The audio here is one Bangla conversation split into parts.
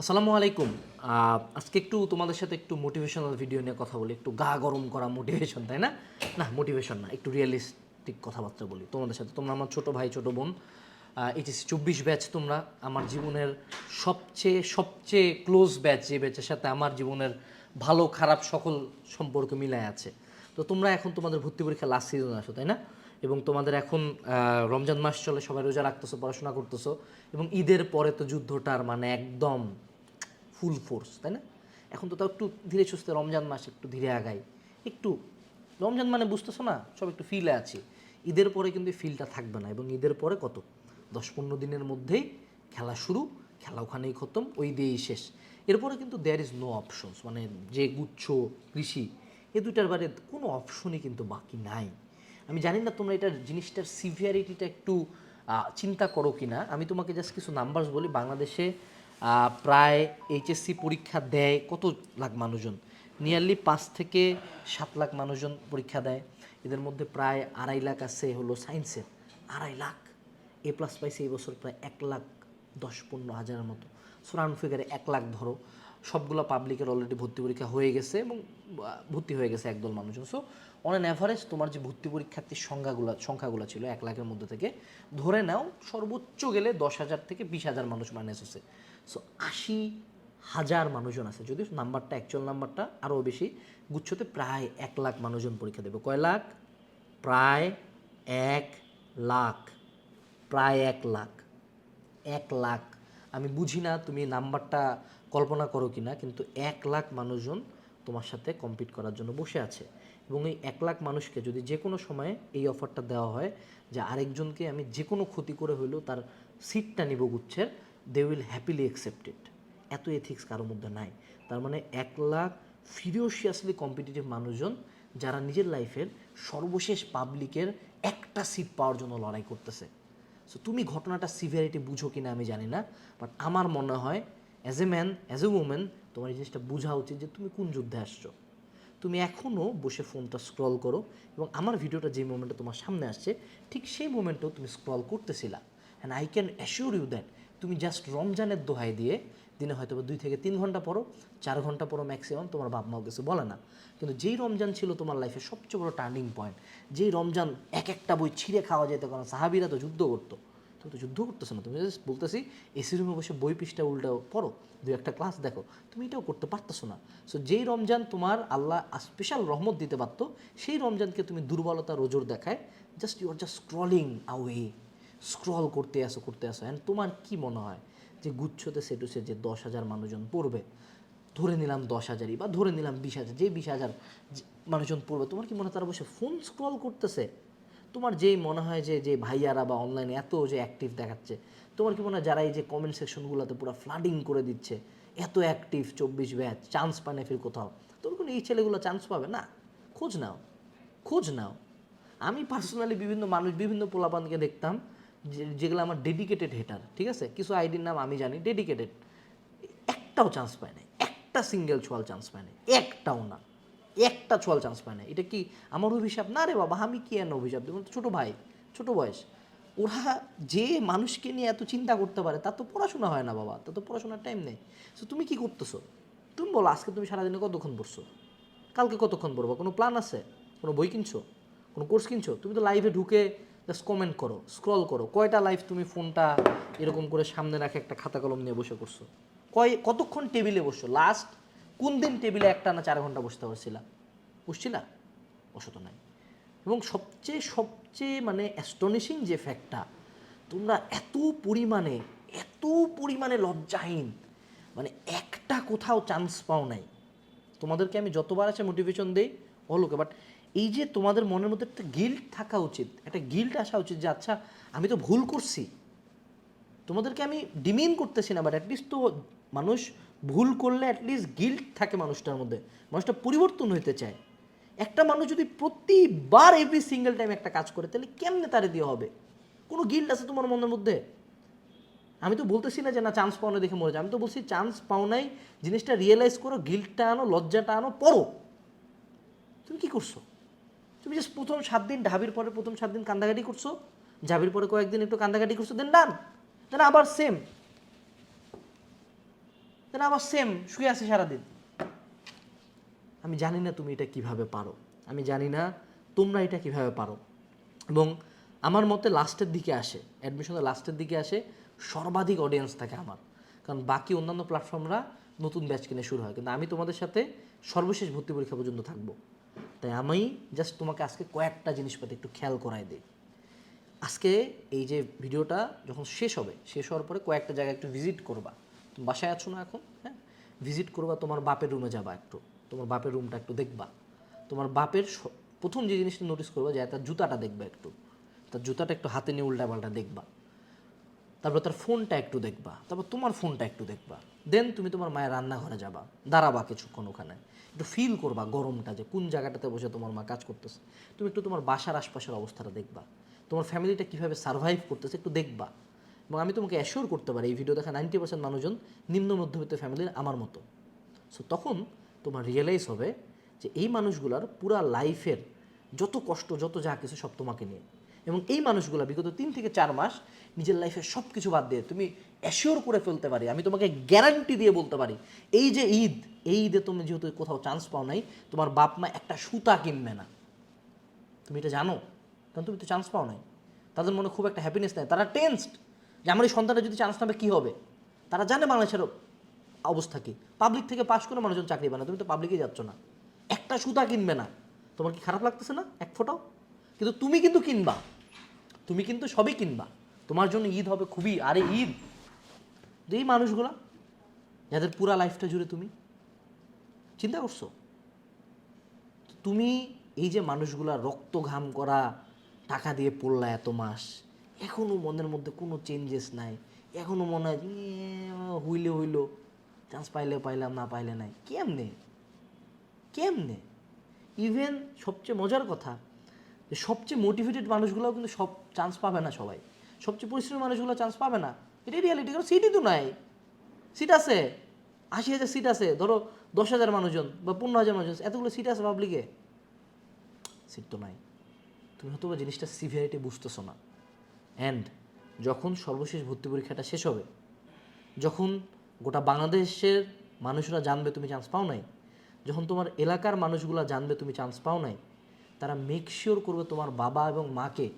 আসসালামু আলাইকুম। আজকে একটু তোমাদের সাথে একটু মোটিভেশনাল ভিডিও নিয়ে কথা বলি। একটু গা গরম করা মোটিভেশন তাই না? না মোটিভেশন না, একটু রিয়েলিস্টিক কথাবার্তা বলি তোমাদের সাথে। তোমরা আমার ছোট ভাই, ছোট বোন এইচএসসি চব্বিশ ব্যাচ তোমরা। আমার জীবনের সবচেয়ে সবচেয়ে ক্লোজ ব্যাচ যে ব্যাচের সাথে আমার জীবনের ভালো, খারাপ, সকল সম্পর্ক মিলায় আছে। তো তোমরা এখন তোমাদের ভর্তি পরীক্ষা লাস্ট সিজন আসো, তাই না? এবং তোমাদের এখন রমজান মাস চলে, সবাই রোজা রাখতেছো, পড়াশোনা করতেছো এবং ঈদের পরে তো যুদ্ধটার মানে একদম ফুল ফোর্স তাই না? এখন তো তাও একটু ধীরে সুস্থে রমজান মাস একটু ধীরে আগাই। একটু, রমজান মানে বুঝতেছো না, সব একটু ফিলে আছে। ঈদের পরে কিন্তু ফিলটা থাকবে না এবং ঈদের পরে কত? দশ পনেরো দিনের মধ্যেই খেলা শুরু, খেলা ওখানেই খতম, ওই দিয়েই শেষ। এরপরে কিন্তু দেয়ার ইজ নো অপশনস মানে যে গুচ্ছ কৃষি, এ দুইটার বারে কোনো অপশনই কিন্তু বাকি নাই। আমি জানি না তোমরা এটার জিনিসটার সিভিয়ারিটিটা একটু চিন্তা করো কি না আমি তোমাকে জাস্ট কিছু নাম্বারস বলি। বাংলাদেশে প্রায় এইচএসসি পরীক্ষা দেয় কত লাখ মানুষজন? নিয়ারলি পাঁচ থেকে সাত লাখ মানুষজন পরীক্ষা দেয়। এদের মধ্যে প্রায় আড়াই লাখ আছে হলো সায়েন্সের আড়াই লাখ। এ প্লাস পাইছে এই বছর প্রায় এক লাখ দশ পনেরো হাজারের মতো। সুরান ফিগারে এক লাখ ধরো। সবগুলো পাবলিকের অলরেডি ভর্তি পরীক্ষা হয়ে গেছে এবং ভর্তি হয়ে গেছে একদল মানুষজন। সো অন অ্যান অ্যাভারেজ তোমার যে ভর্তি পরীক্ষার্থীর সংখ্যাগুলো সংখ্যাগুলো ছিল এক লাখের মধ্যে থেকে, ধরে নাও সর্বোচ্চ গেলে দশ হাজার থেকে বিশ হাজার মানুষ মাইনাস হচ্ছে। সো আশি হাজার মানুষজন আছে, যদিও নাম্বারটা অ্যাকচুয়াল নাম্বারটা আরও বেশি, গুচ্ছতে প্রায় এক লাখ মানুষজন পরীক্ষা দেবে। কয় লাখ? প্রায় এক লাখ। প্রায় এক লাখ। এক লাখ। আমি বুঝি না, তুমি নাম্বারটা কল্পনা করো কি না কিন্তু এক লাখ মানুষজন তোমার সাথে কম্পিট করার জন্য বসে আছে। এবং এই এক লাখ মানুষকে যদি যে কোনো সময়ে এই অফারটা দেওয়া হয়, যে আরেকজনকে আমি যে কোনো ক্ষতি করে হইলেও তার সিটটা নিব গুচ্ছের দে উইল হ্যাপিলি অ্যাকসেপ্টেড এত এথিক্স কারোর মধ্যে নাই। তার মানে এক লাখ ফিরিওসিয়াসলি কম্পিটিটিভ মানুষজন যারা নিজের লাইফের সর্বশেষ পাবলিকের একটা সিট পাওয়ার জন্য লড়াই করতেছে। সো তুমি ঘটনাটা সিভিয়ারিটি বুঝো কিনা আমি জানি না বাট আমার মনে হয় as a man as a women তোমার এই জিনিসটা বোঝা উচিত যে তুমি কোন যুদ্ধে আসছো। তুমি এখনও বসে ফোনটা স্ক্রল করো এবং আমার ভিডিওটা যে মোমেন্টে তোমার সামনে আসছে, ঠিক সেই মোমেন্টেও তুমি scroll করতেছিলা। And I can assure you that তুমি জাস্ট রমজানের দোহাই দিয়ে দিনে হয়তো দুই থেকে তিন ঘণ্টা পড়ো, চার ঘণ্টা পড়ো ম্যাক্সিমাম তোমার বাপ মাও কিছু বলে না। কিন্তু যেই রমজান ছিল তোমার লাইফে সবচেয়ে বড় টার্নিং পয়েন্ট যেই রমজান এক একটা বই ছিঁড়ে খাওয়া যেত, কারণ সাহাবিরা তো যুদ্ধ করতো। তুমি তো যুদ্ধ করতেছো না, তুমি বলতেছি এসি রুমে বসে বই পৃষ্ঠা উল্টাও, পড়ো। দু একটা ক্লাস দেখো, তুমি এটাও করতে পারতেছো না। সো যেই রমজান তোমার আল্লাহ স্পেশাল রহমত দিতে পারতো, সেই রমজানকে তুমি দুর্বলতা রোজর দেখায় just you are just scrolling away scroll করতে আসো করতে আসো। অ্যান্ড তোমার কি মনে হয়? যে গুচ্ছতে সেটুসে যে দশ হাজার মানুষজন পড়বে, ধরে নিলাম দশ হাজারই বা ধরে নিলাম বিশ হাজার, যে বিশ হাজার মানুষজন পড়বে, তোমার কি মনে হয় তারা বসে ফোন স্ক্রল করতেছে? তোমার যেই মনে হয় যে যে ভাইয়ারা বা অনলাইনে এত যে অ্যাক্টিভ দেখাচ্ছে, তোমার কি মনে হয় যারা এই যে কমেন্ট সেকশনগুলোতে পুরো ফ্লাডিং করে দিচ্ছে, এত অ্যাক্টিভ চব্বিশ ব্যাচ চান্স পায় না ফির কোথাও? তোর কোনো এই ছেলেগুলো চান্স পাবে? না, খোঁজ নাও খোঁজ নাও। আমি পার্সোনালি বিভিন্ন মানুষ, বিভিন্ন পোলাপানকে দেখতাম যেগুলো আমার ডেডিকেটেড হেটার ঠিক আছে? কিছু আইডির নাম আমি জানি ডেডিকেটেড একটাও চান্স পায় না একটা সিঙ্গেল ছোয়াল চান্স পায় না একটাও না। একটা ছোয়াল চান্স পায় না। এটা কি আমার অভিশাপ? না রে বাবা, আমি কি এন অভিশাপ? দেবো ছোটো ভাই, ছোট বয়স। ওরা যে মানুষকে নিয়ে এত চিন্তা করতে পারে, তার তো পড়াশোনা হয় না বাবা, তার তো পড়াশোনার টাইম নেই। সো তুমি কি করতেছো? তুমি বলো, আজকে তুমি সারাদিনে কতক্ষণ পড়ছো? কালকে কতক্ষণ পড়ব? কোনো প্ল্যান আছে? কোনো বই কিনছো? কোনো কোর্স কিনছো? তুমি তো লাইভে ঢুকে জাস্ট কমেন্ট করো স্ক্রল করো, কয়টা লাইভ তুমি ফোনটা এরকম করে সামনে রাখে একটা খাতা কলম নিয়ে বসে করছ? কয়, কতক্ষণ টেবিলে বসছো? লাস্ট কোন দিন টেবিলে একটা না চার ঘণ্টা বসতে পারছিলা বসছিলা বসতো নাই। এবং সবচেয়ে সবচেয়ে মানে অ্যাস্টনিশিং যে ফ্যাক্টটা তোমরা এত পরিমাণে এত পরিমাণে লজ্জাহীন মানে একটা কোথাও চান্স পাও নাই। তোমাদেরকে আমি যতবার আছে মোটিভেশন দেই, অলোকে বাট এই যে তোমাদের মনের মধ্যে একটা গিল্ট থাকা উচিত, একটা গিল্ট আসা উচিত যে আচ্ছা আমি তো ভুল করছি। তোমাদেরকে আমি ডিমিন করতেছি না বাট অ্যাটলিস্ট তো মানুষ ভুল করলে অ্যাটলিস্ট গিল্ট থাকে মানুষটার মধ্যে। মানুষটা পরিবর্তন হইতে চায়। একটা মানুষ যদি প্রতিবার এভরি সিঙ্গেল টাইম একটা কাজ করে, তাহলে কেমনে তারে দিয়ে হবে? কোনো গিল্ট আছে তোমার মনের মধ্যে? আমি তো বলতেছি না যে না চান্স পাও না দেখে মরে যায় আমি তো বলছি চান্স পাও নাই, জিনিসটা রিয়েলাইজ করো গিল্টটা আনো, লজ্জাটা আনো, পড়ো। তুমি কি করছ? তুমি জাস্ট প্রথম সাত দিন ঢাবির পরে প্রথম সাত দিন কান্দাকাটি করছ। ঝাবির পরে কয়েকদিন একটু কান্দাকাটি করছ দেন ডান দেন আবার সেম দেন আবার সেম শুয়ে আছে সারাদিন। আমি জানি না তুমি এটা কীভাবে পারো। আমি জানি না তোমরা এটা কীভাবে পারো। এবং আমার মতে লাস্টের দিকে আসে অ্যাডমিশনের লাস্টের দিকে আসে, সর্বাধিক অডিয়েন্স থাকে আমার। কারণ বাকি অন্যান্য প্ল্যাটফর্মরা নতুন ব্যাচ কিনে শুরু হয়। কিন্তু আমি তোমাদের সাথে সর্বশেষ ভর্তি পরীক্ষা পর্যন্ত থাকব। তাই আমি জাস্ট তোমাকে আজকে কয়েকটা জিনিসপাতি একটু খেয়াল করাই দিই। আজকে এই যে ভিডিওটা যখন শেষ হবে, শেষ হওয়ার পরে কয়েকটা জায়গায় একটু ভিজিট করবা। বাসায় আছো না এখন? হ্যাঁ? ভিজিট করবা, তোমার বাপের রুমে যাবা একটু। তোমার বাপের রুমটা একটু দেখবা। তোমার বাপের প্রথম যে জিনিসটা নোটিস করবা যে তার জুতাটা দেখবা একটু। তার জুতাটা একটু হাতে নিয়ে উল্টা পাল্টা দেখবা। তারপর তার ফোনটা একটু দেখবা। তারপর তোমার ফোনটা একটু দেখবা। দেন তুমি তোমার মায়ের রান্নাঘরে যাবা। দাঁড়াবা কিছুক্ষণ ওখানে। একটু ফিল করবা গরমটা যে কোন জায়গাটাতে বসে তোমার মা কাজ করতেছে। তুমি একটু তোমার বাসার আশপাশের অবস্থাটা দেখবা। তোমার ফ্যামিলিটা কীভাবে সার্ভাইভ করতেছে একটু দেখবা। এবং আমি তোমাকে অ্যাসিওর করতে পারি, এই ভিডিও দেখা নাইনটি পার্সেন্ট মানুষজন নিম্ন মধ্যবিত্ত ফ্যামিলির আমার মতো। সো তখন তোমার রিয়েলাইজ হবে যে এই মানুষগুলার পুরা লাইফের যত কষ্ট, যত যা কিছু সব তোমাকে নিয়ে। এবং এই মানুষগুলা বিগত তিন থেকে চার মাস নিজের লাইফের সব কিছু বাদ দিয়ে তুমি অ্যাসিওর করে ফেলতে পারি, আমি তোমাকে গ্যারান্টি দিয়ে বলতে পারি, এই যে ঈদ, এই ঈদে তুমি যেহেতু কোথাও চান্স পাও নাই, তোমার বাপ মা একটা সুতা কিনবে না। তুমি এটা জানো? কারণ তুমি তো চান্স পাও নাই। তাদের মনে খুব একটা হ্যাপিনেস নেই। তারা টেন্সড আমার এই সন্তানটা যদি চান্স পাবে কী হবে? তারা জানে বাংলাদেশের অবস্থা কি। পাবলিক থেকে পাশ করে মানুষজন চাকরি পায় না। তুমি তো পাবলিকে যাচ্ছ না। একটা সুতা কিনবে না। তোমার কি খারাপ লাগতেছে না? এক ফোটাও। কিন্তু তুমি কিন্তু কিনবা। তুমি কিন্তু সবই কিনবা। তোমার জন্য ঈদ হবে খুবই। আরে ঈদ! এই মানুষগুলা, যাদের পুরা লাইফটা জুড়ে তুমি, চিন্তা করছ? তুমি এই যে মানুষগুলা রক্ত ঘাম করা, টাকা দিয়ে পড়লা এত মাস এখনও মনের মধ্যে কোনো চেঞ্জেস নাই। এখনও মনে হয় যে, "ইয়ে, হইলে হইল। চান্স পাইলে পাইলাম না পাইলে নাই। কেমনে? কেমনে? ইভেন সবচেয়ে মজার কথা যে সবচেয়ে মোটিভেটেড মানুষগুলোও কিন্তু সব চান্স পাবে না সবাই। সবচেয়ে পরিশ্রমী মানুষগুলো চান্স পাবে না। এটাই রিয়ালিটি কারণ সিটই তো নাই। সিট আছে। আশি হাজার সিট আছে। ধরো দশ হাজার মানুষজন বা পনেরো হাজার মানুষজন এতগুলো সিট আছে পাবলিকে সিট তো নাই। তুমি হয়তো জিনিসটা সিভিয়ারিটি বুঝতেছো না। অ্যান্ড যখন সর্বশেষ ভর্তি পরীক্ষাটা শেষ হবে, যখন গোটা বাংলাদেশের মানুষরা জানবে তুমি চান্স পাও নাই, যখন তোমার এলাকার মানুষগুলো জানবে তুমি চান্স পাও নাই, তারা মেক শিওর করবে তোমার বাবা এবং মাকে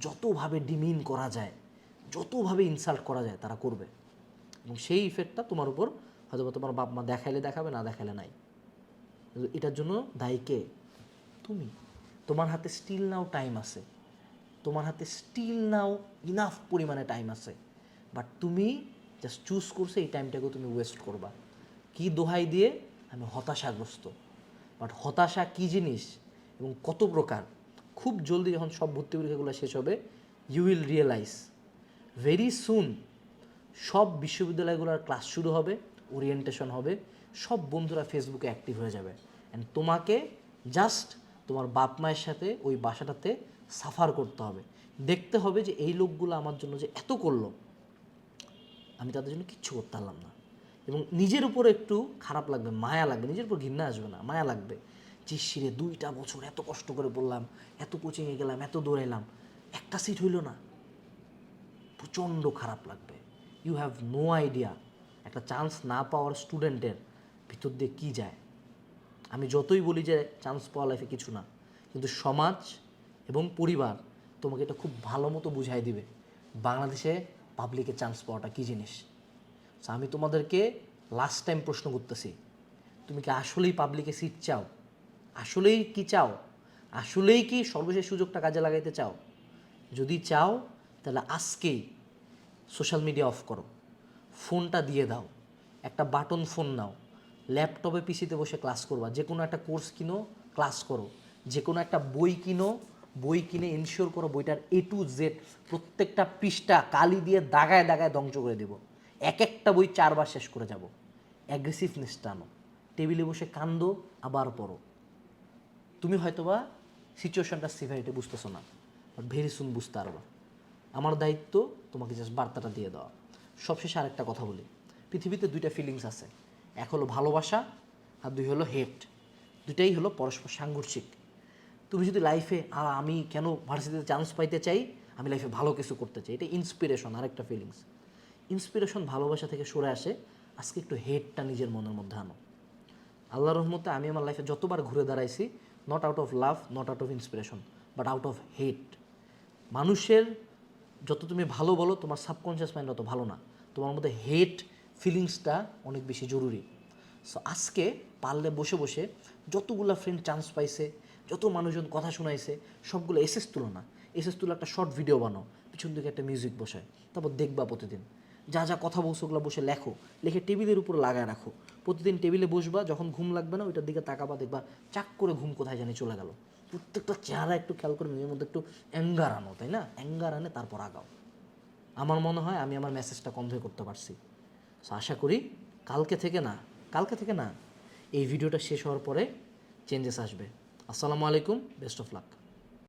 যতভাবে ডিমিন করা যায়, যতভাবে ইনসাল্ট করা যায় তারা করবে। এবং সেই ইফেক্টটা তোমার উপর হয়তো বা তোমার বাপ মা দেখাইলে দেখাবে, না দেখাইলে নাই। এটার জন্য দায়ী কে? তুমি। তোমার হাতে স্টিল নাও টাইম আছে। তোমার হাতে স্টিল নাও ইনাফ পরিমাণে টাইম আছে। বাট তুমি জাস্ট চুজ করছ, এই টাইমটাকে তুমি ওয়েস্ট করবা। কি দোহাই দিয়ে আমি হতাশাগ্রস্ত। বাট হতাশা কি জিনিস এবং কত প্রকার? খুব জলদি যখন সব ভর্তি পরীক্ষাগুলো শেষ হবে you will realise very soon সব বিশ্ববিদ্যালয়গুলোর ক্লাস শুরু হবে ওরিয়েন্টেশন হবে, সব বন্ধুরা ফেসবুকে অ্যাক্টিভ হয়ে যাবে। অ্যান্ড তোমাকে জাস্ট তোমার বাপ মায়ের সাথে ওই বাসাটাতে সাফার করতে হবে। দেখতে হবে যে এই লোকগুলো আমার জন্য যে এত করল। আমি তাদের জন্য কিচ্ছু করতে পারলাম না। এবং নিজের উপরে একটু খারাপ লাগবে, মায়া লাগবে, নিজের উপর ঘৃণা আসবে না, মায়া লাগবে। চিসিরে দুইটা বছর এত কষ্ট করে পড়লাম এত কোচিংয়ে গেলাম, এত দৌড়াইলাম একটা সিট হইল না। প্রচণ্ড খারাপ লাগবে। ইউ হ্যাভ নো আইডিয়া একটা চান্স না পাওয়ার স্টুডেন্টের ভিতর দিয়ে কী যায়? আমি যতই বলি যে চান্স পাওয়া লাইফে কিছু না। কিন্তু সমাজ এবং পরিবার তোমাকে এটা খুব ভালো মতো বুঝাই দিবে, বাংলাদেশে পাবলিকে চান্স পাওয়াটা কী জিনিস? আমি তোমাদেরকে লাস্ট টাইম প্রশ্ন করতেছি, তুমি কি আসলেই পাবলিকে সিট চাও? আসলেই কি চাও? আসলেই কি সর্বশেষ সুযোগটা কাজে লাগাইতে চাও? যদি চাও, তাহলে আজকেই সোশ্যাল মিডিয়া অফ করো। ফোনটা দিয়ে দাও, একটা বাটন ফোন নাও ল্যাপটপে পিসিতে বসে ক্লাস করবা যে কোনো একটা কোর্স কিনো ক্লাস করো যে কোনো একটা বই কিনো বই কিনে ইনশিওর করো বইটার এ টু জেড প্রত্যেকটা পৃষ্ঠা কালি দিয়ে দাগায় দাগায় ধ্বংস করে দেবো। এক একটা বই চারবার শেষ করে যাব। অ্যাগ্রেসিভনেসটা আনো টেবিলে বসে কান্দো, আবার পড়ো। তুমি হয়তোবা সিচুয়েশনটা সিভিয়ারিটি বুঝতেছো না বাট ভেরি সুন বুঝতে পারবা। আমার দায়িত্ব তোমাকে জাস্ট বার্তাটা দিয়ে দেওয়া। সবশেষে আরেকটা কথা বলি। পৃথিবীতে দুইটা ফিলিংস আছে। এক হলো ভালোবাসা, আর দুই হলো হেট দুইটাই হলো পরস্পর সাংঘর্ষিক। তুমি যদি লাইফে আমি কেন ভার্সিটিতে চান্স পাইতে চাই? আমি লাইফে ভালো কিছু করতে চাই। এটা ইন্সপিরেশন আরেকটা ফিলিংস ইন্সপিরেশন ভালোবাসা থেকে সরে আসে, আজকে একটু হেডটা নিজের মনের মধ্যে আনো। আল্লাহ রহমতে আমি আমার লাইফে যতবার ঘুরে দাঁড়াইছি not out of love not out of inspiration but out of hate মানুষের যত তুমি ভালো বলো, তোমার সাবকনশিয়াস মাইন্ড অত ভালো না। তোমার মধ্যে হেট ফিলিংসটা অনেক বেশি জরুরি। সো আজকে পারলে বসে বসে যতগুলো ফ্রেন্ড চান্স পাইছে যত মানুষজন কথা শোনাইছে, সবগুলো এসএস তুলো না। এসএস তুলো একটা শর্ট ভিডিও বানাও, পিছন দিকে একটা মিউজিক বসায়, তারপর দেখবা প্রতিদিন। যা যা কথা বলছো ওগুলো বসে লেখো, লিখে টেবিলের উপর লাগায় রাখো। প্রতিদিন টেবিলে বসবা, যখন ঘুম লাগবে না, ওইটার দিকে তাকাবা, দেখবা চাক করে ঘুম কোথায় জানি চলে গেল। প্রত্যেকটা চেহারা একটু খেয়াল করে নিজের মধ্যে একটু অ্যাঙ্গার আনো, তাই না? অ্যাঙ্গার আনে, তারপর আগাও। আমার মনে হয় আমি আমার মেসেজটা কনভে করতে পারছি। সো আশা করি কালকে থেকে না, কালকে থেকে না, এই ভিডিওটা শেষ হওয়ার পরে চেঞ্জেস আসবে। আসসালামু আলাইকুম বেস্ট অফ লাক।